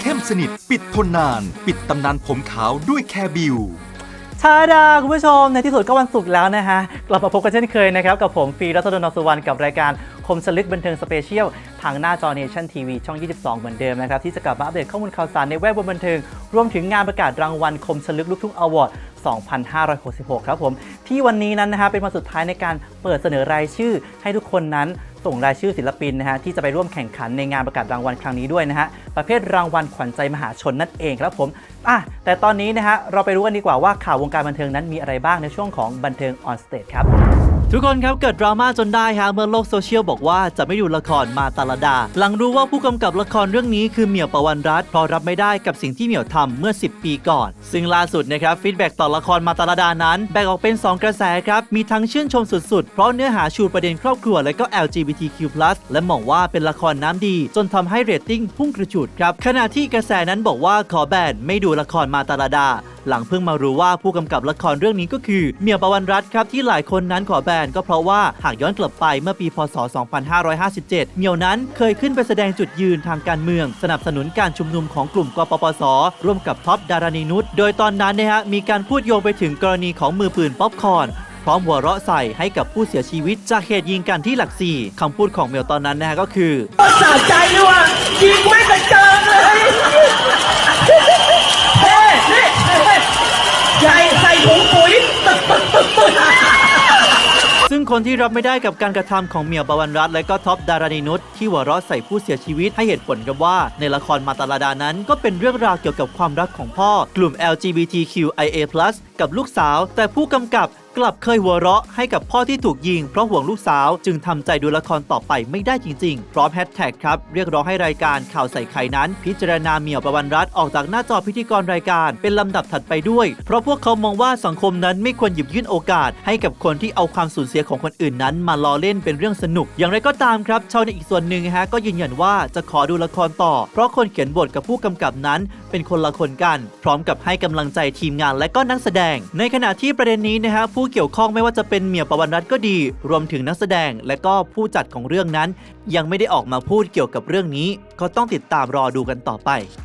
เข้มสนิท ปิดทนนาน ปิดตำนานผมขาวด้วยแคร์บิวชาดาคุณผู้ชม ในที่สุดก็วันศุกร์แล้วนะฮะ กลับมาพบกันเช่นเคยนะครับ กับผมฟรีรัตนนสุวรรณกับรายการคมสลึกบันเทิงสเปเชียล ทางหน้าจอเนชั่นทีวีช่อง 22 เหมือนเดิมนะครับ ที่จะกลับมาอัปเดตข้อมูลข่าวสารในแวดวงบันเทิง รวมถึงงานประกาศรางวัลคมสลึกลูกทุ่งอวอร์ด 2566 ครับผม ที่วันนี้นั้นนะฮะเป็นวันสุดท้ายในการเปิดเสนอรายชื่อให้ทุกคนนั้น ส่งรายชื่อศิลปินนะฮะที่จะไปร่วมแข่งขันในงานประกาศรางวัลครั้งนี้ด้วยนะฮะประเภทรางวัลขวัญใจมหาชนนั่นเองครับผมอะแต่ตอนนี้นะฮะเราไปรู้กันดีกว่าว่าข่าววงการบันเทิงนั้นมีอะไรบ้างในช่วงของบันเทิงออนสเตจครับ ทุกคนครับเกิดดราม่าจนได้ฮะเมื่อโลกโซเชียลบอกว่าจะไม่ดูละครมาตาลดา หลังรู้ว่าผู้กำกับละครเรื่องนี้คือเหมียวประวันรัตน์เพราะรับไม่ได้กับสิ่งที่เหมียวทำเมื่อ 10 ปีก่อน ซึ่งล่าสุดนะครับฟีดแบ็กต่อละครมาตาลดานั้นแบ่งออกเป็น 2 กระแสครับ มีทั้งชื่นชมสุดๆ เพราะเนื้อหาชูประเด็นครอบครัวและก็ LGBTQ+ และมองว่าเป็นละครน้ำดี จนทำให้เรตติ้งพุ่งกระฉูดครับขณะที่กระแสนั้นบอกว่าขอแบนไม่ดูละครมาตาลดาหลังเพิ่งมารู้ว่าผู้กำกับละครเรื่องนี้ก็คือเมียประวันรัตน์ครับที่หลายคนนั้นขอแบนก็เพราะว่าหากย้อนกลับไปเมื่อปีพศ 2557 เมียวนั้นเคยขึ้นไปแสดงจุดยืนทางการเมือง สนับสนุนการชุมนุมของกลุ่มกปปส ร่วมกับท็อปดารณีนุชโดยตอนนั้นนะฮะมีการพูดโยงไปถึงกรณีของมือปืนป๊อปคอนพร้อมหัวเราะใส่ให้กับผู้เสียชีวิตจากเหตุยิงกันที่หลักสี่คำพูดของเมียวตอนนั้นนะฮะก็คือสะใจด้วยว่ะยิงไม่กระเจิงเลย คนที่รับไม่ได้กับการกระทำของเมียวปวันรัตและก็ท็อปดารานีนุชที่หัวเราะใส่ผู้เสียชีวิตให้เหตุผลกับว่า ในละครมาตาลาดานั้น ก็เป็นเรื่องราวเกี่ยวกับความรักของพ่อกลุ่ม LGBTQIA+ กับลูกสาว แต่ผู้กำกับ กลับเคยหัวเราะให้กับพ่อที่ถูกยิงเพราะห่วงลูกสาวจึงทำใจดูละครต่อไปไม่ได้จริงๆ พร้อมแฮชแท็กครับ เรียกร้องให้รายการข่าวใส่ไข่นั้น พิจารณาเหมียวประวันรัตออกจากหน้าจอพิธีกรรายการเป็นลำดับถัดไปด้วย เพราะพวกเขามองว่าสังคมนั้นไม่ควรหยิบยื่นโอกาส ให้กับคนที่เอาความสูญเสียของคนอื่นนั้น มาล้อเล่นเป็นเรื่องสนุก อย่างไรก็ตามครับชาวเน็ตอีกส่วนหนึ่งฮะก็ยืนยันว่าจะขอดูละครต่อ เพราะคนเขียนบทกับผู้กำกับนั้น เป็นคนละคนกัน พร้อมกับให้กำลังใจทีมงานและก็นักแสดง ในขณะที่ประเด็นนี้นะฮะผู้เกี่ยวข้องไม่ว่าจะเป็นเมียประวันรัตก็ดี รวมถึงนักแสดงและก็ผู้จัดของเรื่องนั้น ยังไม่ได้ออกมาพูดเกี่ยวกับเรื่องนี้ ก็ต้องติดตามรอดูกันต่อไป